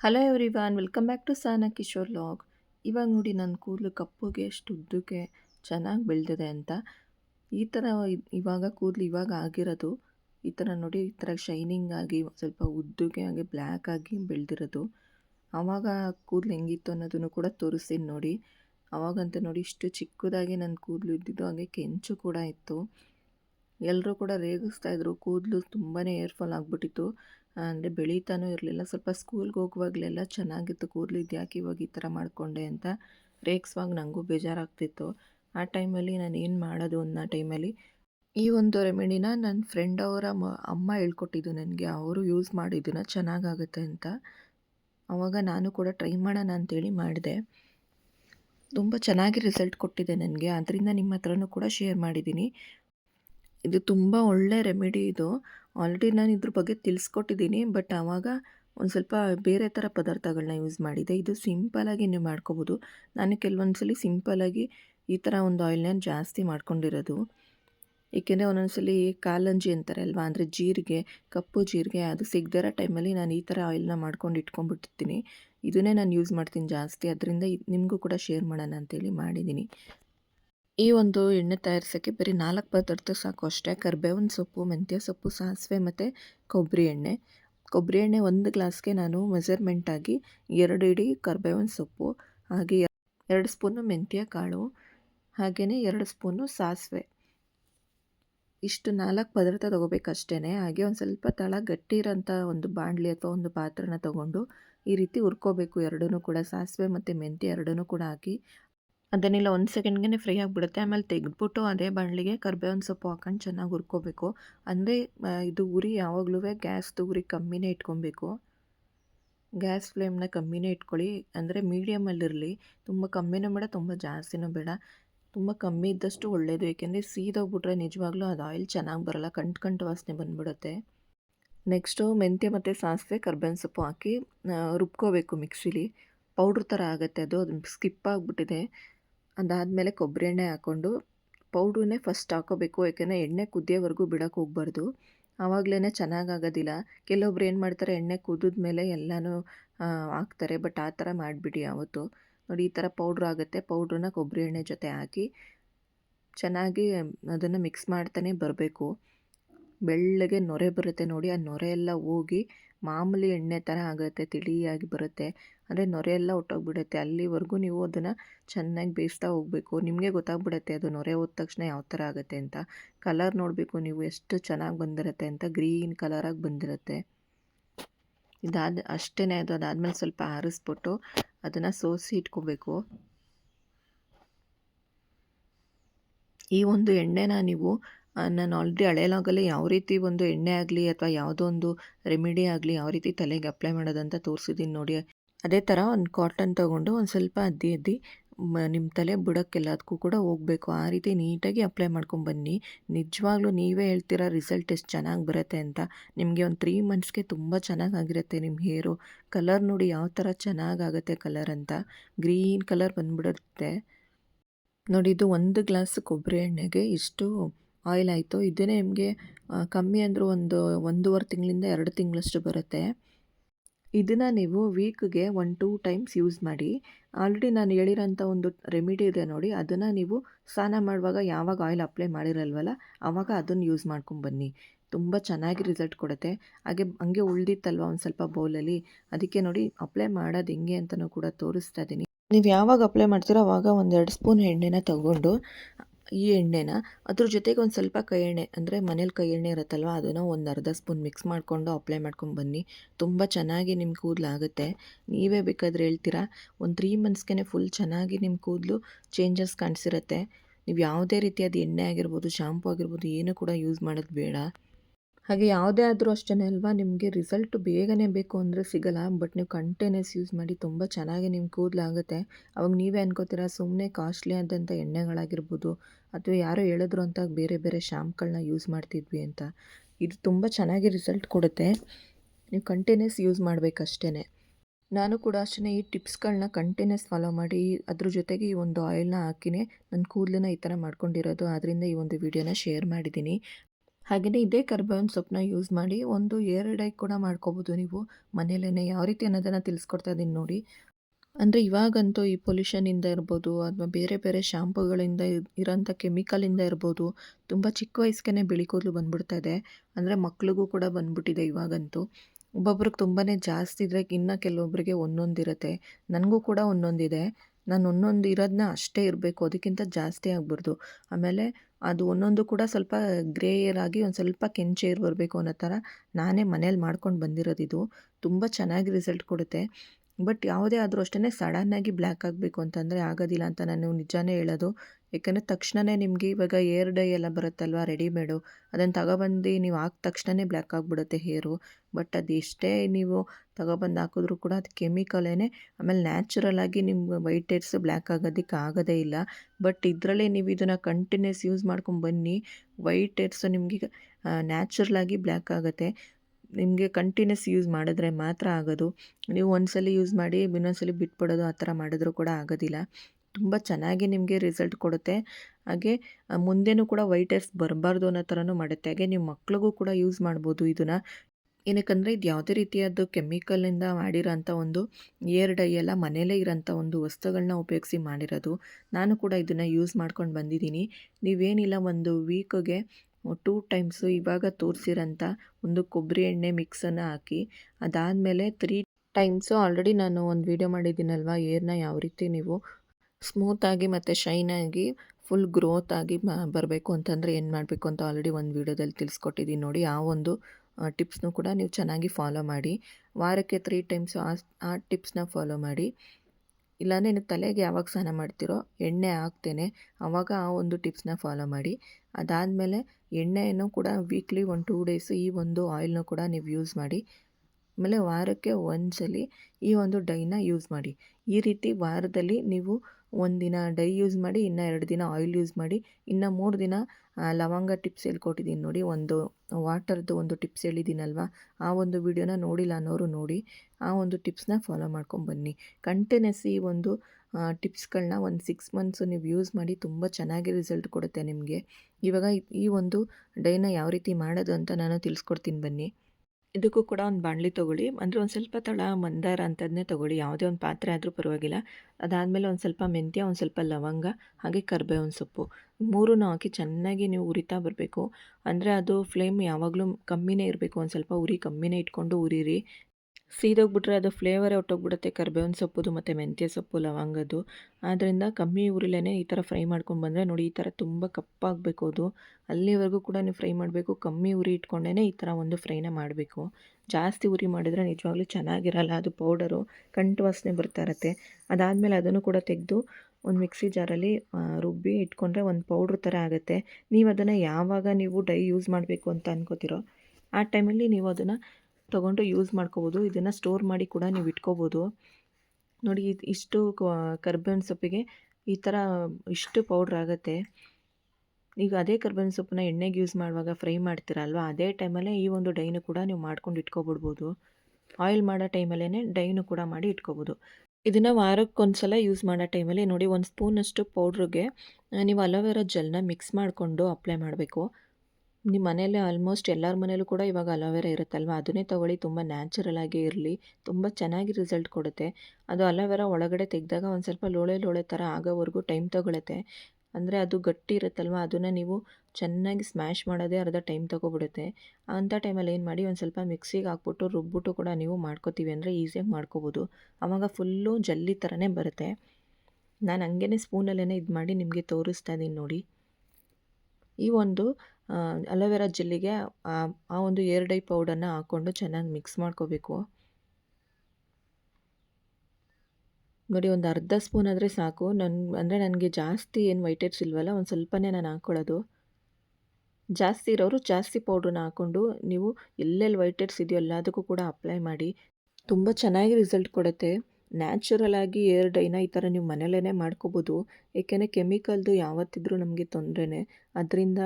Hello everyone welcome back to Sana Kishore log ಇವಾಗ ನೋಡಿ ನನ್ನ ಕೂದಲು ಕಪ್ಪುಗೆ ಎಷ್ಟು ಉದ್ದಕ್ಕೆ ಚೆನ್ನಾಗಿ ಬೆಳೆದಿದೆ ಅಂತ. ಈ ಥರ ಇವಾಗ ಕೂದಲು ಇವಾಗ ಆಗಿರೋದು. ಈ ಥರ ನೋಡಿ, ಈ ಥರ ಶೈನಿಂಗ್ ಆಗಿ, ಸ್ವಲ್ಪ ಉದ್ದಕ್ಕೆ ಹಾಗೆ ಬ್ಲ್ಯಾಕ್ ಆಗಿ ಬೆಳೆದಿರೋದು. ಆವಾಗ ಕೂದಲು ಹೆಂಗಿತ್ತು ಅನ್ನೋದನ್ನು ಕೂಡ ತೋರಿಸ್ತೀನಿ ನೋಡಿ. ಅವಾಗಂತೂ ನೋಡಿ, ಇಷ್ಟು ಚಿಕ್ಕದಾಗಿ ನನ್ನ ಕೂದಲು ಇದ್ದಿದ್ದು, ಹಾಗೆ ಕೆಂಚು ಕೂಡ ಇತ್ತು. ಎಲ್ಲರೂ ಕೂಡ ರೇಗಿಸ್ತಾ ಇದ್ರು. ಕೂದಲು ತುಂಬಾ ಏರ್ಫಾಲ್ ಆಗಿಬಿಟ್ಟಿತ್ತು. ಅಂದರೆ ಬೆಳೀತಾನೂ ಇರಲಿಲ್ಲ. ಸ್ವಲ್ಪ ಸ್ಕೂಲ್ಗೆ ಹೋಗುವಾಗಲೆಲ್ಲ ಚೆನ್ನಾಗಿತ್ತು ಕೂದಲು. ಇದ್ಯಾಕೆ ಇವಾಗ ಈ ಥರ ಮಾಡಿಕೊಂಡೆ ಅಂತ ರೇಗಿಸುವಾಗ ನನಗೂ ಬೇಜಾರಾಗ್ತಿತ್ತು. ಆ ಟೈಮಲ್ಲಿ ನಾನು ಏನು ಮಾಡೋದು ಅನ್ನೋ ಟೈಮಲ್ಲಿ ಈ ಒಂದು ರೆಮಿಡಿನ ನನ್ನ ಫ್ರೆಂಡ್ ಅವರ ಮ, ಅಮ್ಮ ಹೇಳ್ಕೊಟ್ಟಿದ್ದು ನನಗೆ. ಅವರು ಯೂಸ್ ಮಾಡಿದ್ದನ್ನ ಚೆನ್ನಾಗಾಗುತ್ತೆ ಅಂತ. ಆವಾಗ ನಾನು ಕೂಡ ಟ್ರೈ ಮಾಡೋಣ ಅಂತೇಳಿ ಮಾಡಿದೆ. ತುಂಬ ಚೆನ್ನಾಗಿ ರಿಸಲ್ಟ್ ಕೊಟ್ಟಿದೆ ನನಗೆ. ಅದರಿಂದ ನಿಮ್ಮ ಹತ್ರನೂ ಕೂಡ ಶೇರ್ ಮಾಡಿದ್ದೀನಿ. ಇದು ತುಂಬ ಒಳ್ಳೆ ರೆಮಿಡಿ ಇದು. ಆಲ್ರೆಡಿ ನಾನು ಇದ್ರ ಬಗ್ಗೆ ತಿಳಿಸ್ಕೊಟ್ಟಿದ್ದೀನಿ ಬಟ್ ಆವಾಗ ಒಂದು ಸ್ವಲ್ಪ ಬೇರೆ ಥರ ಪದಾರ್ಥಗಳನ್ನ ಯೂಸ್ ಮಾಡಿದೆ. ಇದು ಸಿಂಪಲಾಗಿ ನೀವು ಮಾಡ್ಕೋಬೋದು. ನಾನು ಕೆಲವೊಂದು ಸಲ ಸಿಂಪಲಾಗಿ ಈ ಥರ ಒಂದು ಆಯಿಲ್ನ ಜಾಸ್ತಿ ಮಾಡ್ಕೊಂಡಿರೋದು. ಏಕೆಂದರೆ ಒಂದೊಂದು ಸಲ ಕಾಲಂಜಿ ಅಂತಾರೆ ಅಲ್ವಾ? ಅಂದರೆ ಜೀರಿಗೆ, ಕಪ್ಪು ಜೀರಿಗೆ, ಅದು ಸಿಗದಿರೋ ಟೈಮಲ್ಲಿ ನಾನು ಈ ಥರ ಆಯಿಲ್ನ ಮಾಡ್ಕೊಂಡು ಇಟ್ಕೊಂಡ್ಬಿಟ್ಟಿರ್ತೀನಿ. ಇದನ್ನೇ ನಾನು ಯೂಸ್ ಮಾಡ್ತೀನಿ ಜಾಸ್ತಿ. ಅದರಿಂದ ನಿಮಗೂ ಕೂಡ ಶೇರ್ ಮಾಡೋಣ ಅಂತೇಳಿ ಮಾಡಿದ್ದೀನಿ ಈ ಒಂದು ಎಣ್ಣೆ ತಯಾರಿಸೋಕ್ಕೆ ಬರೀ ನಾಲ್ಕು ಪದಾರ್ಥ ಸಾಕು ಅಷ್ಟೇ. ಕರ್ಬೇವಿನ ಸೊಪ್ಪು, ಮೆಂತ್ಯ ಸೊಪ್ಪು, ಸಾಸಿವೆ ಮತ್ತು ಕೊಬ್ಬರಿ ಎಣ್ಣೆ. ಕೊಬ್ಬರಿ ಎಣ್ಣೆ ಒಂದು ಗ್ಲಾಸ್ಗೆ ನಾನು ಮೆಜರ್ಮೆಂಟಾಗಿ ಎರಡು ಇಡೀ ಕರ್ಬೇವಿನ ಸೊಪ್ಪು, ಹಾಗೆ ಎರಡು ಸ್ಪೂನು ಮೆಂತ್ಯ ಕಾಳು ಹಾಗೆಯೇ ಎರಡು ಸ್ಪೂನು ಸಾಸಿವೆ. ಇಷ್ಟು ನಾಲ್ಕು ಪದಾರ್ಥ ತೊಗೋಬೇಕಷ್ಟೇ ಹಾಗೆ ಒಂದು ಸ್ವಲ್ಪ ತಳ ಗಟ್ಟಿ ಇರೋಂಥ ಒಂದು ಬಾಣಲಿ ಅಥವಾ ಒಂದು ಪಾತ್ರನ ತೊಗೊಂಡು ಈ ರೀತಿ ಹುರ್ಕೋಬೇಕು. ಎರಡೂ ಕೂಡ ಸಾಸಿವೆ ಮತ್ತು ಮೆಂತ್ಯ ಎರಡೂ ಕೂಡ ಹಾಕಿ ಅದನ್ನೆಲ್ಲ ಒಂದು ಸೆಕೆಂಡ್ಗೆ ಫ್ರೈ ಆಗಿಬಿಡುತ್ತೆ. ಆಮೇಲೆ ತೆಗೆದ್ಬಿಟ್ಟು ಅದೇ ಬಾಣಲಿಗೆ ಕರ್ಬೇವಿನ ಸೊಪ್ಪು ಹಾಕೊಂಡು ಚೆನ್ನಾಗಿ ಹುರ್ಕೋಬೇಕು. ಅಂದರೆ ಇದು ಉರಿ ಯಾವಾಗಲೂ ಗ್ಯಾಸ್ದು ಉರಿ ಕಮ್ಮಿನೇ ಇಟ್ಕೊಬೇಕು. ಗ್ಯಾಸ್ ಫ್ಲೇಮ್ನ ಕಮ್ಮಿನೇ ಇಟ್ಕೊಳ್ಳಿ. ಅಂದರೆ, ಮೀಡಿಯಮಲ್ಲಿರಲಿ. ತುಂಬ ಕಮ್ಮಿನೂ ಬೇಡ, ತುಂಬ ಜಾಸ್ತಿನೂ ಬೇಡ. ತುಂಬ ಕಮ್ಮಿ ಇದ್ದಷ್ಟು ಒಳ್ಳೆಯದು ಏಕೆಂದರೆ, ಸೀದೋಗ್ಬಿಟ್ರೆ ನಿಜವಾಗ್ಲೂ ಅದು ಆಯಿಲ್ ಚೆನ್ನಾಗಿ ಬರೋಲ್ಲ. ಕಂಟು ಕಂಟು ವಾಸನೆ ಬಂದುಬಿಡುತ್ತೆ. ನೆಕ್ಸ್ಟು ಮೆಂತ್ಯ ಮತ್ತು ಸಾಸಿವೆ ಕರ್ಬೇವಿನ ಸೊಪ್ಪು ಹಾಕಿ ರುಬ್ಕೋಬೇಕು ಮಿಕ್ಸಿಲಿ. ಪೌಡ್ರ್ ಥರ ಆಗುತ್ತೆ ಅದು. ಅದು ಸ್ಕಿಪ್ ಆಗಿಬಿಟ್ಟಿದೆ. ಅದಾದಮೇಲೆ ಕೊಬ್ಬರಿ ಎಣ್ಣೆ ಹಾಕ್ಕೊಂಡು ಪೌಡ್ರನ್ನೇ ಫಸ್ಟ್ ಹಾಕೋಬೇಕು, ಯಾಕೆಂದರೆ ಎಣ್ಣೆ ಕುದಿಯೋವರೆಗೂ ಬಿಡೋಕೆ ಹೋಗ್ಬಾರ್ದು. ಆವಾಗಲೇ ಚೆನ್ನಾಗಾಗೋದಿಲ್ಲ. ಕೆಲವೊಬ್ರು ಏನು ಮಾಡ್ತಾರೆ, ಎಣ್ಣೆ ಕುದಿದ ಮೇಲೆ ಎಲ್ಲನೂ ಹಾಕ್ತಾರೆ ಬಟ್ ಆ ಥರ ಮಾಡಿಬಿಡಿ ಯಾವತ್ತು. ನೋಡಿ, ಈ ಥರ ಪೌಡ್ರ್ ಆಗುತ್ತೆ, ಪೌಡ್ರನ್ನ ಕೊಬ್ಬರಿ ಎಣ್ಣೆ ಜೊತೆ ಹಾಕಿ ಚೆನ್ನಾಗಿ ಅದನ್ನು ಮಿಕ್ಸ್ ಮಾಡ್ತಾನೆ ಬರಬೇಕು. ಬೆಳ್ಳಗೆ ನೊರೆ ಬರುತ್ತೆ ನೋಡಿ, ಆ ನೊರೆ ಎಲ್ಲ ಹೋಗಿ ಮಾಮೂಲಿ ಎಣ್ಣೆ ಥರ ಆಗುತ್ತೆ, ತಿಳಿಯಾಗಿ ಬರುತ್ತೆ. ಅಂದರೆ ನೊರೆ ಎಲ್ಲ ಹೊಟ್ಟೋಗ್ಬಿಡುತ್ತೆ ಅಲ್ಲಿವರೆಗೂ ನೀವು ಅದನ್ನು ಚೆನ್ನಾಗಿ ಬೇಯಿಸ್ತಾ ಹೋಗಬೇಕು. ನಿಮಗೆ ಗೊತ್ತಾಗ್ಬಿಡುತ್ತೆ ಅದು ನೊರೆ ಹೋದ ತಕ್ಷಣ ಯಾವ ಥರ ಆಗುತ್ತೆ ಅಂತ. ಕಲರ್ ನೋಡಬೇಕು ನೀವು, ಎಷ್ಟು ಚೆನ್ನಾಗಿ ಬಂದಿರುತ್ತೆ ಅಂತ. ಗ್ರೀನ್ ಕಲರಾಗಿ ಬಂದಿರುತ್ತೆ. ಇದಾದ ಅಷ್ಟೇ ಅದು. ಅದಾದಮೇಲೆ ಸ್ವಲ್ಪ ಆರಿಸ್ಬಿಟ್ಟು ಅದನ್ನು ಸೋಸಿ ಇಟ್ಕೋಬೇಕು. ಈ ಒಂದು ಎಣ್ಣೆನ ನೀವು ನಾನು ಆಲ್ರೆಡಿ ಹಳೆಯಲಾಗಲೇ ಯಾವ ರೀತಿ ಒಂದು ಎಣ್ಣೆ ಆಗಲಿ ಅಥವಾ ಯಾವುದೋ ಒಂದು ರೆಮಿಡಿ ಆಗಲಿ ಯಾವ ರೀತಿ ತಲೆಗೆ ಅಪ್ಲೈ ಮಾಡೋದಂತ ತೋರಿಸಿದ್ದೀನಿ ನೋಡಿ. ಅದೇ ಥರ ಒಂದು ಕಾಟನ್ ತೊಗೊಂಡು ಒಂದು ಸ್ವಲ್ಪ ಅದ್ದಿ ಅದ್ದಿ ನಿಮ್ಮ ತಲೆ ಬುಡಕ್ಕೆಲ್ಲದಕ್ಕೂ ಕೂಡ ಹೋಗಬೇಕು. ಆ ರೀತಿ ನೀಟಾಗಿ ಅಪ್ಲೈ ಮಾಡ್ಕೊಂಬನ್ನಿ ನಿಜವಾಗ್ಲೂ ನೀವೇ ಹೇಳ್ತೀರ ರಿಸಲ್ಟ್ ಎಷ್ಟು ಚೆನ್ನಾಗಿ ಬರುತ್ತೆ ಅಂತ. ನಿಮಗೆ ಒಂದು ತ್ರೀ ಮಂತ್ಸ್ಗೆ ತುಂಬ ಚೆನ್ನಾಗಾಗಿರುತ್ತೆ ನಿಮ್ಮ ಹೇರು ಕಲರ್ ನೋಡಿ ಯಾವ ಥರ ಚೆನ್ನಾಗಾಗುತ್ತೆ ಕಲರ್ ಅಂತ. ಗ್ರೀನ್ ಕಲರ್ ಬಂದ್ಬಿಡುತ್ತೆ. ನೋಡಿ ಇದು ಒಂದು ಗ್ಲಾಸ್ ಕೊಬ್ಬರಿ ಎಣ್ಣೆಗೆ ಇಷ್ಟು ಆಯಿಲ್ ಆಯಿತು. ಇದನ್ನೇ ನಿಮಗೆ ಕಮ್ಮಿ ಅಂದರೂ ಒಂದು ಒಂದೂವರೆ ತಿಂಗಳಿಂದ ಎರಡು ತಿಂಗಳಷ್ಟು ಬರುತ್ತೆ. ಇದನ್ನು ನೀವು ವೀಕ್ಗೆ ಒನ್ ಟೂ ಟೈಮ್ಸ್ ಯೂಸ್ ಮಾಡಿ. ಆಲ್ರೆಡಿ ನಾನು ಹೇಳಿರೋಂಥ ಒಂದು ರೆಮಿಡಿ ಇದೆ ನೋಡಿ, ಅದನ್ನು ನೀವು ಸ್ನಾನ ಮಾಡುವಾಗ ಯಾವಾಗ ಆಯಿಲ್ ಅಪ್ಲೈ ಮಾಡಿರಲ್ವಲ್ಲ ಆವಾಗ ಅದನ್ನು ಯೂಸ್ ಮಾಡ್ಕೊಂಬನ್ನಿ ತುಂಬ ಚೆನ್ನಾಗಿ ರಿಸಲ್ಟ್ ಕೊಡುತ್ತೆ. ಹಾಗೆ ಹಂಗೆ ಉಳಿದಿತ್ತಲ್ವ ಒಂದು ಸ್ವಲ್ಪ ಬೌಲಲ್ಲಿ, ಅದಕ್ಕೆ ನೋಡಿ ಅಪ್ಲೈ ಮಾಡೋದು ಹೆಂಗೆ ಅಂತಲೂ ಕೂಡ ತೋರಿಸ್ತಾ ಇದ್ದೀನಿ ನೀವು ಯಾವಾಗ ಅಪ್ಲೈ ಮಾಡ್ತೀರೋ ಆವಾಗ ಒಂದೆರಡು ಸ್ಪೂನ್ ಎಣ್ಣೆನ ತಗೊಂಡು ಈ ಎಣ್ಣೆನ, ಅದ್ರ ಜೊತೆಗೆ ಒಂದು ಸ್ವಲ್ಪ ಕೈ ಎಣ್ಣೆ, ಅಂದರೆ ಮನೇಲಿ ಕೈ ಎಣ್ಣೆ ಇರುತ್ತಲ್ವ, ಅದನ್ನು ಒಂದು ಅರ್ಧ ಸ್ಪೂನ್ ಮಿಕ್ಸ್ ಮಾಡಿಕೊಂಡು ಅಪ್ಲೈ ಮಾಡ್ಕೊಂಡು ಬನ್ನಿ. ತುಂಬ ಚೆನ್ನಾಗಿ ನಿಮ್ಮ ಕೂದಲು ಆಗುತ್ತೆ. ನೀವೇ ಬೇಕಾದರೆ ಹೇಳ್ತೀರಾ, ಒಂದು ತ್ರೀ ಮಂತ್ಸ್ಗೆ ಫುಲ್ ಚೆನ್ನಾಗಿ ನಿಮ್ಮ ಕೂದಲು ಚೇಂಜಸ್ ಕಾಣಿಸಿರುತ್ತೆ. ನೀವು ಯಾವುದೇ ರೀತಿಯಾದ ಎಣ್ಣೆ ಆಗಿರ್ಬೋದು ಶಾಂಪು ಆಗಿರ್ಬೋದು, ಏನೂ ಕೂಡ ಯೂಸ್ ಮಾಡೋದು ಬೇಡ. ಹಾಗೆ ಯಾವುದೇ ಆದರೂ ಅಷ್ಟೇ ಅಲ್ವಾ? ನಿಮಗೆ ರಿಸಲ್ಟ್ ಬೇಗನೆ ಬೇಕು ಅಂದರೆ ಸಿಗಲ್ಲ ಬಟ್ ನೀವು ಕಂಟಿನ್ಯೂಸ್ ಯೂಸ್ ಮಾಡಿ ತುಂಬ ಚೆನ್ನಾಗಿ ನಿಮ್ಮ ಕೂದಲಾಗುತ್ತೆ ಅವಾಗ ನೀವೇ ಅನ್ಕೋತೀರಾ ಸುಮ್ಮನೆ ಕಾಸ್ಟ್ಲಿ ಆದಂಥ ಎಣ್ಣೆಗಳಾಗಿರ್ಬೋದು, ಅಥವಾ ಯಾರೋ ಹೇಳಿದ್ರು ಅಂತ ಬೇರೆ ಬೇರೆ ಶ್ಯಾಂಪ್ಗಳನ್ನ ಯೂಸ್ ಮಾಡ್ತಿದ್ವಿ ಅಂತ. ಇದು ತುಂಬ ಚೆನ್ನಾಗಿ ರಿಸಲ್ಟ್ ಕೊಡುತ್ತೆ. ನೀವು ಕಂಟಿನ್ಯೂಸ್ ಯೂಸ್ ಮಾಡಬೇಕಷ್ಟೇ ನಾನು ಕೂಡ ಅಷ್ಟೇ ಈ ಟಿಪ್ಸ್ಗಳನ್ನ ಕಂಟಿನ್ಯೂಸ್ ಫಾಲೋ ಮಾಡಿ, ಅದ್ರ ಜೊತೆಗೆ ಈ ಒಂದು ಆಯಿಲ್ನ ಹಾಕಿನೇ ನನ್ನ ಕೂದಲನ್ನ ಈ ಥರ ಮಾಡ್ಕೊಂಡಿರೋದು. ಆದ್ದರಿಂದ ಈ ಒಂದು ವಿಡಿಯೋನ ಶೇರ್ ಮಾಡಿದ್ದೀನಿ. ಹಾಗೆಯೇ ಇದೇ ಕರ್ಬೇವಿನ ಸೊಪ್ಪನ್ನ ಯೂಸ್ ಮಾಡಿ ಒಂದು ಏರಡೈ ಕೂಡ ಮಾಡ್ಕೋಬೋದು ನೀವು. ಮನೇಲೇ ಯಾವ ರೀತಿ ಅನ್ನೋದನ್ನು ತಿಳಿಸ್ಕೊಡ್ತಾ ಇದ್ದೀನಿ ನೋಡಿ. ಅಂದರೆ ಇವಾಗಂತೂ ಈ ಪೊಲ್ಯೂಷನಿಂದ ಇರ್ಬೋದು ಅಥವಾ ಬೇರೆ ಬೇರೆ ಶಾಂಪುಗಳಿಂದ ಇರೋಂಥ ಕೆಮಿಕಲಿಂದ ಇರ್ಬೋದು ತುಂಬ ಚಿಕ್ಕ ವಯಸ್ಸಿಗೆ ಬಿಳಿ ಕೂದಲು ಬಂದ್ಬಿಡ್ತಾ ಇದೆ. ಅಂದರೆ ಮಕ್ಳಿಗೂ ಕೂಡ ಬಂದ್ಬಿಟ್ಟಿದೆ ಇವಾಗಂತೂ. ಒಬ್ಬೊಬ್ರಿಗೆ ತುಂಬಾ ಜಾಸ್ತಿ ಇದ್ರೆ ಇನ್ನು ಕೆಲವೊಬ್ಬರಿಗೆ ಒಂದೊಂದಿರುತ್ತೆ ನನಗೂ ಕೂಡ ಒಂದೊಂದಿದೆ. ನಾನು ಒಂದೊಂದು ಇರೋದನ್ನ ಅಷ್ಟೇ ಇರಬೇಕು. ಅದಕ್ಕಿಂತ ಜಾಸ್ತಿ ಆಗ್ಬಾರ್ದು. ಆಮೇಲೆ ಅದು ಒಂದೊಂದು ಕೂಡ ಸ್ವಲ್ಪ ಗ್ರೇಯರ್ ಆಗಿ ಒಂದು ಸ್ವಲ್ಪ ಕೆಂಚೇರ್ ಬರಬೇಕು ಅನ್ನೋ ಥರ ನಾನೇ ಮನೇಲಿ ಮಾಡ್ಕೊಂಡು ಬಂದಿರೋದಿದು ತುಂಬ ಚೆನ್ನಾಗಿ ರಿಸಲ್ಟ್ ಕೊಡುತ್ತೆ. ಬಟ್ ಯಾವುದೇ ಆದರೂ ಅಷ್ಟೇ ಸಡನ್ನಾಗಿ ಬ್ಲ್ಯಾಕ್ ಆಗಬೇಕು ಅಂತಂದರೆ ಆಗೋದಿಲ್ಲ ಅಂತ ನಾನು ನಿಜಾನೇ ಹೇಳೋದು. ಯಾಕಂದರೆ ತಕ್ಷಣವೇ ನಿಮಗೆ ಇವಾಗ ಏರ್ ಡೈ ಎಲ್ಲ ಬರುತ್ತಲ್ವ ರೆಡಿಮೇಡು ಅದನ್ನು ತಗೊಬಂದು ನೀವು ಹಾಕಿದ ತಕ್ಷಣವೇ ಬ್ಲ್ಯಾಕ್ ಆಗಿಬಿಡುತ್ತೆ ಹೇರು ಬಟ್ ಅದು ಎಷ್ಟೇ ನೀವು ತಗೊಬಂದು ಹಾಕಿದ್ರೂ ಕೂಡ ಅದು ಕೆಮಿಕಲೇ ಆಮೇಲೆ ನ್ಯಾಚುರಲ್ ಆಗಿ ನಿಮ್ಮ ವೈಟ್ ಹೇರ್ಸ್ ಬ್ಲ್ಯಾಕ್ ಆಗೋದಕ್ಕೆ ಆಗೋದೇ ಇಲ್ಲ. ಬಟ್ ಇದರಲ್ಲೇ ನೀವು ಇದನ್ನು ಕಂಟಿನ್ಯೂಸ್ ಯೂಸ್ ಮಾಡ್ಕೊಂಡು ಬನ್ನಿ. ವೈಟ್ ಹೇರ್ಸ್ ನಿಮಗೆ ನ್ಯಾಚುರಲ್ ಆಗಿ ಬ್ಲ್ಯಾಕ್ ಆಗುತ್ತೆ. ನಿಮಗೆ ಕಂಟಿನ್ಯೂಸ್ ಯೂಸ್ ಮಾಡಿದ್ರೆ ಮಾತ್ರ ಆಗೋದು. ನೀವು ಒಂದ್ಸಲಿ ಯೂಸ್ ಮಾಡಿ ಇನ್ನೊಂದ್ಸಲ ಬಿಟ್ಬಿಡೋದು ಆ ಥರ ಮಾಡಿದ್ರೂ ಕೂಡ ಆಗೋದಿಲ್ಲ. ತುಂಬ ಚೆನ್ನಾಗಿ ನಿಮಗೆ ರಿಸಲ್ಟ್ ಕೊಡುತ್ತೆ. ಹಾಗೆ ಮುಂದೆನೂ ಕೂಡ ವೈಟ್ ಹೇರ್ಸ್ ಬರಬಾರ್ದು ಅನ್ನೋ ಥರನೂ ಮಾಡುತ್ತೆ. ಹಾಗೆ, ನೀವು ಮಕ್ಳಿಗೂ ಕೂಡ ಯೂಸ್ ಮಾಡ್ಬೋದು ಇದನ್ನು. ಏನಕ್ಕಂದರೆ, ಇದು ಯಾವುದೇ ರೀತಿಯಾದ ಕೆಮಿಕಲಿಂದ ಮಾಡಿರೋಂಥ ಒಂದು ಏರ್ ಡೈ ಎಲ್ಲ ಮನೆಯಲ್ಲೇ ಇರೋಂಥ ಒಂದು ವಸ್ತುಗಳನ್ನ ಉಪಯೋಗಿಸಿ ಮಾಡಿರೋದು. ನಾನು ಕೂಡ ಇದನ್ನು ಯೂಸ್ ಮಾಡ್ಕೊಂಡು ಬಂದಿದ್ದೀನಿ. ನೀವೇನಿಲ್ಲ ಒಂದು ವೀಕ್ಗೆ ಟೂ ಟೈಮ್ಸು ಇವಾಗ ತೋರಿಸಿರೋಂಥ ಒಂದು ಕೊಬ್ಬರಿ ಎಣ್ಣೆ ಮಿಕ್ಸನ್ನು ಹಾಕಿ, ಅದಾದಮೇಲೆ ತ್ರೀ ಟೈಮ್ಸು ಆಲ್ರೆಡಿ ನಾನು ಒಂದು ವೀಡಿಯೋ ಮಾಡಿದ್ದೀನಲ್ವ? ಏರ್ನ ಯಾವ ರೀತಿ ನೀವು ಸ್ಮೂತಾಗಿ ಮತ್ತು ಶೈನಾಗಿ ಫುಲ್ ಗ್ರೋತ್ ಆಗಿ ಬರಬೇಕು ಅಂತಂದರೆ ಏನು ಮಾಡಬೇಕು ಅಂತ ಆಲ್ರೆಡಿ ಒಂದು ವೀಡಿಯೋದಲ್ಲಿ ತಿಳಿಸ್ಕೊಟ್ಟಿದ್ದೀನಿ ನೋಡಿ. ಆ ಒಂದು ಟಿಪ್ಸ್ನೂ ಕೂಡ ನೀವು ಚೆನ್ನಾಗಿ ಫಾಲೋ ಮಾಡಿ. ವಾರಕ್ಕೆ ತ್ರೀ ಟೈಮ್ಸ್ ಆ ಆ ಟಿಪ್ಸ್ನ ಫಾಲೋ ಮಾಡಿ. ಇಲ್ಲಾಂದರೆ ನೀವು ತಲೆಗೆ ಯಾವಾಗ ಸ್ನಾನ ಮಾಡ್ತಿರೋ ಎಣ್ಣೆ ಹಾಕ್ತೇನೆ. ಆವಾಗ ಆ ಒಂದು ಟಿಪ್ಸ್ನ ಫಾಲೋ ಮಾಡಿ. ಅದಾದಮೇಲೆ ಎಣ್ಣೆಯನ್ನು ಕೂಡ ವೀಕ್ಲಿ ಒನ್ ಟೂ ಡೇಸ್ ಈ ಒಂದು ಆಯಿಲ್ನ ಕೂಡ ನೀವು ಯೂಸ್ ಮಾಡಿ. ಆಮೇಲೆ ವಾರಕ್ಕೆ ಒಂದ್ಸಲಿ ಈ ಒಂದು ಡೈನ ಯೂಸ್ ಮಾಡಿ. ಈ ರೀತಿ ವಾರದಲ್ಲಿ ನೀವು ಒಂದಿನ ಡೈ ಯೂಸ್ ಮಾಡಿ, ಇನ್ನು ಎರಡು ದಿನ ಆಯಿಲ್ ಯೂಸ್ ಮಾಡಿ, ಇನ್ನು ಮೂರು ದಿನ ಲವಂಗ ಟಿಪ್ಸ್ ಹೇಳ್ಕೊಟ್ಟಿದ್ದೀನಿ ನೋಡಿ, ಒಂದು ವಾಟರ್ದು ಒಂದು ಟಿಪ್ಸ್ ಹೇಳಿದ್ದೀನಲ್ವಾ ಆ ಒಂದು ವಿಡಿಯೋನ ನೋಡಿಲ್ಲ ಅನ್ನೋರು ನೋಡಿ, ಆ ಒಂದು ಟಿಪ್ಸ್ನ ಫಾಲೋ ಮಾಡ್ಕೊಂಬನ್ನಿ ಕಂಟಿನ್ಯೂಸ್ ಈ ಒಂದು ಟಿಪ್ಸ್ಗಳನ್ನ ಒಂದು ಸಿಕ್ಸ್ ಮಂತ್ಸು ನೀವು ಯೂಸ್ ಮಾಡಿ ತುಂಬ ಚೆನ್ನಾಗಿ ರಿಸಲ್ಟ್ ಕೊಡುತ್ತೆ ನಿಮಗೆ. ಇವಾಗ ಈ ಒಂದು ಡೈನ ಯಾವ ರೀತಿ ಮಾಡೋದು ಅಂತ ನಾನು ತಿಳಿಸ್ಕೊಡ್ತೀನಿ ಬನ್ನಿ. ಇದಕ್ಕೂ ಕೂಡ ಒಂದು ಬಾಣಲಿ ತೊಗೊಳ್ಳಿ. ಅಂದರೆ ಒಂದು ಸ್ವಲ್ಪ ತಳ ಮಂದಾರ ಅಂಥದ್ದನ್ನೇ ತೊಗೊಳ್ಳಿ. ಯಾವುದೇ ಒಂದು ಪಾತ್ರೆ ಆದರೂ ಪರವಾಗಿಲ್ಲ. ಅದಾದಮೇಲೆ ಒಂದು ಸ್ವಲ್ಪ ಮೆಂತ್ಯ, ಒಂದು ಸ್ವಲ್ಪ ಲವಂಗ, ಹಾಗೆ ಕರ್ಬೇವಿನ ಸೊಪ್ಪು. ಮೂರನ್ನು ಹಾಕಿ ಚೆನ್ನಾಗಿ ನೀವು ಉರಿತಾ ಬರಬೇಕು. ಅಂದರೆ ಅದು ಫ್ಲೇಮ್ ಯಾವಾಗಲೂ ಕಮ್ಮಿನೇ ಇರಬೇಕು. ಒಂದು ಸ್ವಲ್ಪ ಉರಿ ಕಮ್ಮಿನೇ ಇಟ್ಕೊಂಡು ಉರಿರಿ. ಸೀದೋಗ್ಬಿಟ್ರೆ ಅದು ಫ್ಲೇವರೇ ಹೊಟ್ಟೋಗ್ಬಿಡುತ್ತೆ. ಕರ್ಬೇವಿನ ಸೊಪ್ಪುದು ಮತ್ತು ಮೆಂತ್ಯ ಸೊಪ್ಪು ಲವಂಗದ್ದು ಆದ್ದರಿಂದ ಕಮ್ಮಿ ಉರಿಲೇ ಈ ಥರ ಫ್ರೈ ಮಾಡ್ಕೊಂಡು ಬಂದರೆ ನೋಡಿ ಈ ಥರ ತುಂಬ ಕಪ್ಪಾಗಬೇಕು ಅದು. ಅಲ್ಲಿವರೆಗೂ ಕೂಡ ನೀವು ಫ್ರೈ ಮಾಡಬೇಕು. ಕಮ್ಮಿ ಉರಿ ಇಟ್ಕೊಂಡೇ ಈ ಥರ ಒಂದು ಫ್ರೈನ ಮಾಡಬೇಕು. ಜಾಸ್ತಿ ಉರಿ ಮಾಡಿದರೆ ನಿಜವಾಗ್ಲೂ ಚೆನ್ನಾಗಿರಲ್ಲ ಅದು ಪೌಡರು. ಕಂಟು ವಾಸನೆ ಬರ್ತಾ ಇರತ್ತೆ. ಅದಾದಮೇಲೆ ಅದನ್ನು ಕೂಡ ತೆಗೆದು ಒಂದು ಮಿಕ್ಸಿ ಜಾರಲ್ಲಿ ರುಬ್ಬಿ ಇಟ್ಕೊಂಡ್ರೆ ಒಂದು ಪೌಡ್ರ್ ಥರ ಆಗುತ್ತೆ. ನೀವು ಅದನ್ನು ಯಾವಾಗ ನೀವು ಡೈ ಯೂಸ್ ಮಾಡಬೇಕು ಅಂತ ಅನ್ಕೋತಿರೋ ಆ ಟೈಮಲ್ಲಿ ನೀವು ಅದನ್ನು ತೊಗೊಂಡು ಯೂಸ್ ಮಾಡ್ಕೋಬೋದು. ಇದನ್ನು ಸ್ಟೋರ್ ಮಾಡಿ ಕೂಡ ನೀವು ಇಟ್ಕೋಬೋದು. ನೋಡಿ ಇಷ್ಟು ಕರ್ಬೇವಿನ ಸೊಪ್ಪಿಗೆ ಈ ಥರ ಇಷ್ಟು ಪೌಡ್ರ್ ಆಗುತ್ತೆ. ಈಗ ಅದೇ ಕರ್ಬೇವಿನ ಸೊಪ್ಪನ್ನ ಎಣ್ಣೆಗೆ ಯೂಸ್ ಮಾಡುವಾಗ ಫ್ರೈ ಮಾಡ್ತೀರಲ್ವ? ಅದೇ ಟೈಮಲ್ಲೇ ಈ ಒಂದು ಡೈನು ಕೂಡ ನೀವು ಮಾಡ್ಕೊಂಡು ಇಟ್ಕೊಬಿಡ್ಬೋದು. ಆಯಿಲ್ ಮಾಡೋ ಟೈಮಲ್ಲೇ ಡೈನು ಕೂಡ ಮಾಡಿ ಇಟ್ಕೋಬೋದು. ಇದನ್ನು ವಾರಕ್ಕೊಂದು ಸಲ ಯೂಸ್ ಮಾಡೋ ಟೈಮಲ್ಲಿ ನೋಡಿ, ಒಂದು ಸ್ಪೂನಷ್ಟು ಪೌಡ್ರಿಗೆ ನೀವು ಅಲೋವೆರಾ ಜೆಲ್ನ ಮಿಕ್ಸ್ ಮಾಡಿಕೊಂಡು ಅಪ್ಲೈ ಮಾಡಬೇಕು. ನಿಮ್ಮ ಮನೇಲೆ ಆಲ್ಮೋಸ್ಟ್ ಎಲ್ಲರ ಮನೇಲೂ ಕೂಡ ಇವಾಗ ಅಲೋವೆರಾ ಇರುತ್ತಲ್ವ? ಅದನ್ನೇ ತೊಗೊಳ್ಳಿ, ತುಂಬ ನ್ಯಾಚುರಲ್ ಆಗಿ ಇರಲಿ. ತುಂಬ ಚೆನ್ನಾಗಿ ರಿಸಲ್ಟ್ ಕೊಡುತ್ತೆ. ಅದು ಅಲೋವೆರಾ ಒಳಗಡೆ ತೆಗೆದಾಗ ಒಂದು ಸ್ವಲ್ಪ ಲೋಳೆ ಲೋಳೆ ಥರ ಆಗೋವರೆಗೂ ಟೈಮ್ ತೊಗೊಳುತ್ತೆ. ಅಂದರೆ ಅದು ಗಟ್ಟಿ ಇರುತ್ತಲ್ವ? ಅದನ್ನು ನೀವು ಚೆನ್ನಾಗಿ ಸ್ಮ್ಯಾಶ್ ಮಾಡೋದೇ ಅರ್ಧ ಟೈಮ್ ತೊಗೊಬಿಡುತ್ತೆ. ಅಂಥ ಟೈಮಲ್ಲಿ ಏನು ಮಾಡಿ, ಒಂದು ಸ್ವಲ್ಪ ಮಿಕ್ಸಿಗೆ ಹಾಕ್ಬಿಟ್ಟು, ರುಬ್ಬಿಟ್ಟು ಕೂಡ ನೀವು ಮಾಡ್ಕೋತೀವಿ ಅಂದರೆ ಈಸಿಯಾಗಿ ಮಾಡ್ಕೋಬೋದು. ಆವಾಗ ಫುಲ್ಲು ಜಲ್ಲಿ ಥರನೇ ಬರುತ್ತೆ. ನಾನು ಹಂಗೇ ಸ್ಪೂನಲ್ಲೇ ಇದು ಮಾಡಿ ನಿಮಗೆ ತೋರಿಸ್ತಾ ಇದ್ದೀನಿ ನೋಡಿ. ಈ ಒಂದು ಅಲೋವೆರಾ ಜೆಲ್ಲಿಗೆ ಆ ಒಂದು ಏರ್ಡೈ ಪೌಡರ್ನ ಹಾಕ್ಕೊಂಡು ಚೆನ್ನಾಗಿ ಮಿಕ್ಸ್ ಮಾಡ್ಕೋಬೇಕು. ನೋಡಿ, ಒಂದು ಅರ್ಧ ಸ್ಪೂನ್ ಆದರೆ ಸಾಕು. ನನ್ನ ಅಂದರೆ ನನಗೆ ಜಾಸ್ತಿ ಏನು ವೈಟ್ ಹೆಡ್ಸ್ ಇಲ್ವಲ್ಲ, ಒಂದು ಸ್ವಲ್ಪನೇ ನಾನು ಹಾಕ್ಕೊಳ್ಳೋದು ಜಾಸ್ತಿ ಇರೋರು ಜಾಸ್ತಿ ಪೌಡ್ರನ್ನ ಹಾಕ್ಕೊಂಡು ನೀವು ಎಲ್ಲೆಲ್ಲಿ ವೈಟ್ ಹೆಡ್ಸ್ ಇದೆಯೋ ಎಲ್ಲದಕ್ಕೂ ಕೂಡ ಅಪ್ಲೈ ಮಾಡಿ. ತುಂಬ ಚೆನ್ನಾಗಿ ರಿಸಲ್ಟ್ ಕೊಡುತ್ತೆ. ನ್ಯಾಚುರಲ್ ಆಗಿ ಏರ್ ಡೈನ ಈ ಥರ ನೀವು ಮನೇಲೇ ಮಾಡ್ಕೋಬೋದು. ಏಕೆಂದರೆ ಕೆಮಿಕಲ್ದು ಯಾವತ್ತಿದ್ರೂ ನಮಗೆ ತೊಂದರೆನೇ. ಅದರಿಂದ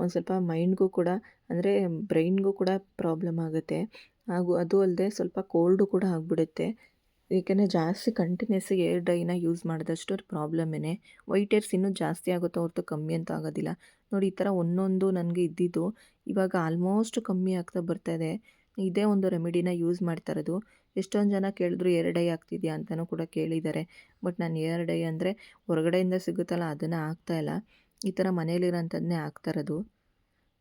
ಒಂದು ಸ್ವಲ್ಪ ಮೈಂಡ್ಗೂ ಕೂಡ, ಅಂದರೆ ಬ್ರೈನ್ಗೂ ಕೂಡ ಪ್ರಾಬ್ಲಮ್ ಆಗುತ್ತೆ. ಹಾಗೂ ಅದು ಅಲ್ಲದೆ ಸ್ವಲ್ಪ ಕೋಲ್ಡು ಕೂಡ ಆಗಿಬಿಡುತ್ತೆ. ಏಕೆಂದರೆ ಜಾಸ್ತಿ ಕಂಟಿನ್ಯೂಸ್ ಏರ್ ಡೈನ ಯೂಸ್ ಮಾಡಿದಷ್ಟು ಪ್ರಾಬ್ಲಮ್ಮೇ ವೈಟ್ ಏರ್ಸ್ ಇನ್ನೂ ಜಾಸ್ತಿ ಆಗುತ್ತೋ ಹೊರತು ಕಮ್ಮಿ ಅಂತ ಆಗೋದಿಲ್ಲ. ನೋಡಿ, ಈ ಥರ ಒಂದೊಂದು ನನಗೆ ಇದ್ದಿದ್ದು, ಇವಾಗ ಆಲ್ಮೋಸ್ಟ್ ಕಮ್ಮಿ ಆಗ್ತಾ ಬರ್ತಾ ಇದೆ. ಒಂದು ರೆಮಿಡಿನ ಯೂಸ್ ಮಾಡ್ತಾ ಇರೋದು. ಎಷ್ಟೊಂದು ಜನ ಕೇಳಿದ್ರು ಏರ್ ಡೈ ಆಗ್ತಿದೆಯಾ ಅಂತಲೂ ಕೂಡ ಕೇಳಿದ್ದಾರೆ. ಬಟ್ ನಾನು ಏರ್ ಡೈ ಅಂದರೆ ಹೊರಗಡೆಯಿಂದ ಸಿಗುತ್ತಲ್ಲ, ಅದನ್ನು ಹಾಕ್ತಾಯಿಲ್ಲ ಈ ಥರ ಮನೇಲಿರೋಂಥದ್ದನ್ನೇ ಹಾಕ್ತಾ ಇರೋದು.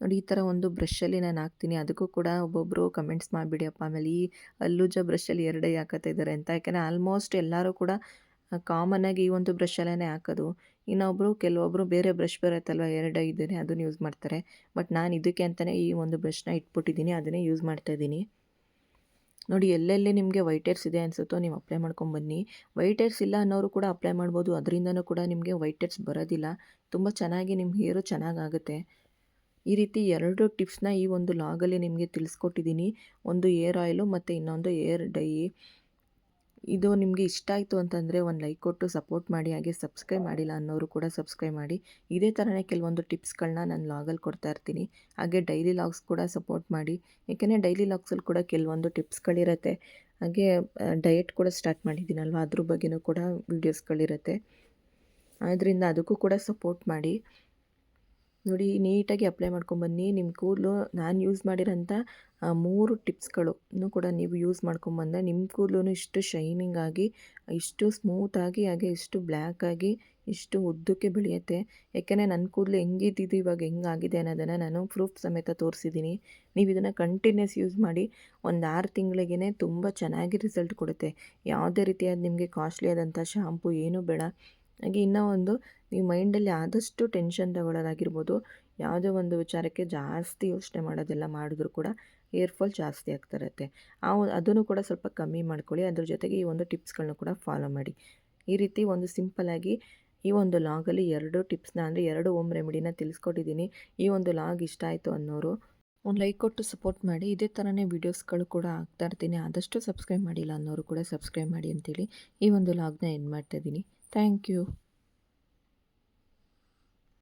ನೋಡಿ, ಈ ಥರ ಒಂದು ಬ್ರಷಲ್ಲಿ ನಾನು ಹಾಕ್ತೀನಿ. ಅದಕ್ಕೂ ಕೂಡ ಒಬ್ಬೊಬ್ಬರು ಕಮೆಂಟ್ಸ್ ಮಾಡಿಬಿಡಿಯಪ್ಪ ಆಮೇಲೆ ಈ ಅಲ್ಲುಜ ಬ್ರಷಲ್ಲಿ ಎರಡೇ ಹಾಕತ್ತಾ ಇದ್ದಾರೆ ಅಂತ. ಯಾಕೆಂದರೆ ಆಲ್ಮೋಸ್ಟ್ ಎಲ್ಲರೂ ಕೂಡ ಕಾಮನ್ನಾಗಿ ಈ ಒಂದು ಬ್ರಷಲ್ಲೇ ಹಾಕೋದು. ಇನ್ನೊಬ್ಬರು ಕೆಲವೊಬ್ಬರು ಬೇರೆ ಬ್ರಷ್ ಬರುತ್ತಲ್ವ ಎರಡೇ ಇದ್ದೇನೆ ಅದನ್ನು ಯೂಸ್ ಮಾಡ್ತಾರೆ. ಬಟ್ ನಾನು ಇದಕ್ಕೆ ಅಂತಲೇ ಈ ಒಂದು ಬ್ರಷ್ನ ಇಟ್ಬಿಟ್ಟಿದ್ದೀನಿ. ಅದನ್ನೇ ಯೂಸ್ ಮಾಡ್ತಾಯಿದ್ದೀನಿ ನೋಡಿ, ಎಲ್ಲೆಲ್ಲಿ ನಿಮಗೆ ವೈಟ್ ಏರ್ಸ್ ಇದೆ ಅನಿಸುತ್ತೋ ನೀವು ಅಪ್ಲೈ ಮಾಡ್ಕೊಂಬನ್ನಿ ವೈಟ್ ಏರ್ಸ್ ಇಲ್ಲ ಅನ್ನೋರು ಕೂಡ ಅಪ್ಲೈ ಮಾಡ್ಬೋದು. ಅದರಿಂದನೂ ಕೂಡ ನಿಮಗೆ ವೈಟ್ ಏರ್ಸ್ ಬರೋದಿಲ್ಲ. ತುಂಬ ಚೆನ್ನಾಗಿ ನಿಮ್ಮ ಹೇರು ಚೆನ್ನಾಗಾಗುತ್ತೆ. ಈ ರೀತಿ ಎರಡು ಟಿಪ್ಸ್ನ ಈ ಒಂದು ಲಾಗಲ್ಲಿ ನಿಮಗೆ ತಿಳಿಸ್ಕೊಟ್ಟಿದ್ದೀನಿ ಒಂದು ಏರ್ ಆಯಿಲು ಮತ್ತು ಇನ್ನೊಂದು ಏರ್ ಡೈ ಇದು ನಿಮಗೆ ಇಷ್ಟ ಆಯಿತು ಅಂತಂದರೆ ಒಂದು ಲೈಕ್ ಕೊಟ್ಟು ಸಪೋರ್ಟ್ ಮಾಡಿ, ಹಾಗೆ ಸಬ್ಸ್ಕ್ರೈಬ್ ಮಾಡಿಲ್ಲ ಅನ್ನೋರು ಕೂಡ ಸಬ್ಸ್ಕ್ರೈಬ್ ಮಾಡಿ. ಇದೇ ಥರನೇ ಕೆಲವೊಂದು ಟಿಪ್ಸ್ಗಳನ್ನ ನಾನು ಲಾಗಲ್ಲಿ ಕೊಡ್ತಾ ಇರ್ತೀನಿ. ಹಾಗೆ ಡೈಲಿ ಲಾಗ್ಸ್ ಕೂಡ ಸಪೋರ್ಟ್ ಮಾಡಿ. ಏಕೆಂದರೆ ಡೈಲಿ ಲಾಗ್ಸಲ್ಲಿ ಕೂಡ ಕೆಲವೊಂದು ಟಿಪ್ಸ್ಗಳಿರುತ್ತೆ ಹಾಗೆ ಡಯಟ್ ಕೂಡ ಸ್ಟಾರ್ಟ್ ಮಾಡಿದ್ದೀನಲ್ವ? ಅದ್ರ ಬಗ್ಗೆನೂ ಕೂಡ ವೀಡಿಯೋಸ್ಗಳಿರುತ್ತೆ ಆದ್ದರಿಂದ ಅದಕ್ಕೂ ಕೂಡ ಸಪೋರ್ಟ್ ಮಾಡಿ. ನೋಡಿ ನೀಟಾಗಿ ಅಪ್ಲೈ ಮಾಡ್ಕೊಂಬನ್ನಿ ನಿಮ್ಮ ಕೂದಲು ನಾನು ಯೂಸ್ ಮಾಡಿರೋಂಥ ಮೂರು ಟಿಪ್ಸ್ಗಳು ಕೂಡ ನೀವು ಯೂಸ್ ಮಾಡ್ಕೊಂಬಂದರೆ ನಿಮ್ಮ ಕೂದಲು ಇಷ್ಟು ಶೈನಿಂಗ್ ಆಗಿ, ಇಷ್ಟು ಸ್ಮೂತಾಗಿ ಹಾಗೆ ಇಷ್ಟು ಬ್ಲ್ಯಾಕ್ ಆಗಿ, ಇಷ್ಟು ಉದ್ದಕ್ಕೆ ಬೆಳೆಯುತ್ತೆ. ಯಾಕೆಂದರೆ ನನ್ನ ಕೂದಲು ಹೆಂಗಿದ್ದಿದ್ದು ಇವಾಗ ಹೆಂಗಾಗಿದೆ ಅನ್ನೋದನ್ನು ನಾನು ಪ್ರೂಫ್ ಸಮೇತ ತೋರಿಸಿದ್ದೀನಿ. ನೀವು ಇದನ್ನು ಕಂಟಿನ್ಯೂಸ್ ಯೂಸ್ ಮಾಡಿ ಒಂದು ಆರು ತಿಂಗಳಿಗೇ ತುಂಬ ಚೆನ್ನಾಗಿ ರಿಸಲ್ಟ್ ಕೊಡುತ್ತೆ. ಯಾವುದೇ ರೀತಿಯಾದ ನಿಮಗೆ ಕಾಸ್ಟ್ಲಿ ಆದಂಥ ಶಾಂಪು ಏನೂ ಬೇಡ. ಹಾಗೆ ಇನ್ನೂ ಒಂದು ನೀವು ಮೈಂಡಲ್ಲಿ ಆದಷ್ಟು ಟೆನ್ಷನ್ ತಗೊಳ್ಳೋದಾಗಿರ್ಬೋದು. ಯಾವುದೇ ಒಂದು ವಿಚಾರಕ್ಕೆ ಜಾಸ್ತಿ ಯೋಚನೆ ಮಾಡೋದೆಲ್ಲ ಮಾಡಿದ್ರು ಕೂಡ ಏರ್ ಫಾಲ್ ಜಾಸ್ತಿ ಆಗ್ತಾ ಇರುತ್ತೆ ಆ ಅದನ್ನು ಕೂಡ ಸ್ವಲ್ಪ ಕಮ್ಮಿ ಮಾಡ್ಕೊಳ್ಳಿ. ಅದ್ರ ಜೊತೆಗೆ ಈ ಒಂದು ಟಿಪ್ಸ್ಗಳನ್ನ ಕೂಡ ಫಾಲೋ ಮಾಡಿ. ಈ ರೀತಿ ಒಂದು ಸಿಂಪಲ್ಲಾಗಿ ಈ ಒಂದು ಲಾಗಲ್ಲಿ ಎರಡು ಟಿಪ್ಸ್ನ ಅಂದರೆ ಎರಡು ಓಮ್ ರೆಮಿಡಿನ ತಿಳಿಸ್ಕೊಟ್ಟಿದ್ದೀನಿ. ಈ ಒಂದು ಲಾಗ್ ಇಷ್ಟ ಆಯಿತು ಅನ್ನೋರು ಒಂದು ಲೈಕ್ ಕೊಟ್ಟು ಸಪೋರ್ಟ್ ಮಾಡಿ. ಇದೇ ಥರನೇ ವೀಡಿಯೋಸ್ಗಳು ಕೂಡ ಆಗ್ತಾ ಇರ್ತೀನಿ. ಆದಷ್ಟು ಸಬ್ಸ್ಕ್ರೈಬ್ ಮಾಡಿಲ್ಲ ಅನ್ನೋರು ಕೂಡ ಸಬ್ಸ್ಕ್ರೈಬ್ ಮಾಡಿ ಅಂತೇಳಿ ಈ ಒಂದು ಲಾಗ್ನ ಎಂಡ್ ಮಾಡ್ತಾಯಿದ್ದೀನಿ Thank you.